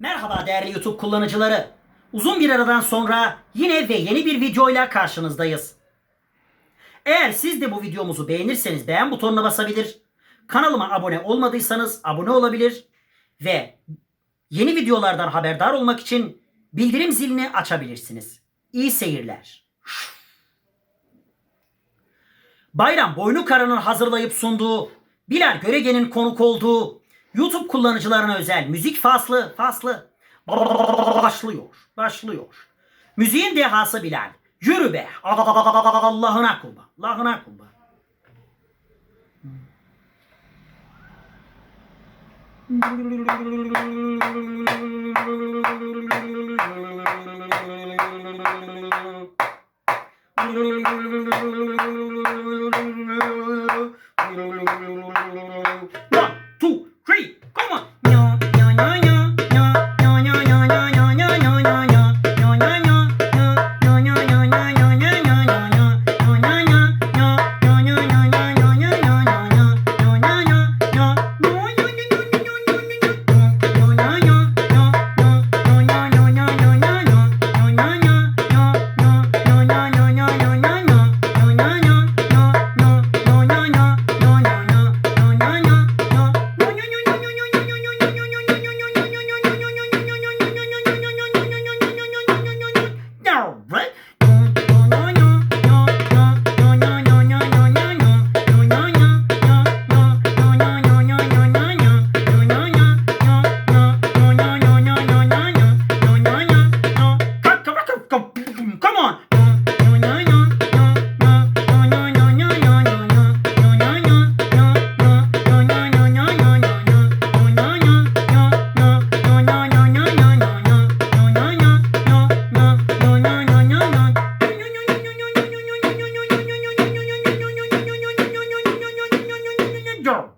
Merhaba değerli YouTube kullanıcıları. Uzun bir aradan sonra yine ve yeni bir videoyla karşınızdayız. Eğer siz de bu videomuzu beğenirseniz beğen butonuna basabilir. Kanalıma abone olmadıysanız abone olabilir. Ve yeni videolardan haberdar olmak için bildirim zilini açabilirsiniz. İyi seyirler. Bayram Boynu Kara'nın hazırlayıp sunduğu Bilal Görege'nin konuk olduğu YouTube kullanıcılarına özel müzik faslı faslı başlıyor. Başlıyor. Müziğin dehası Bilal. Yürü be. Allah'ına kulba. Allah'ına kulba. right? down.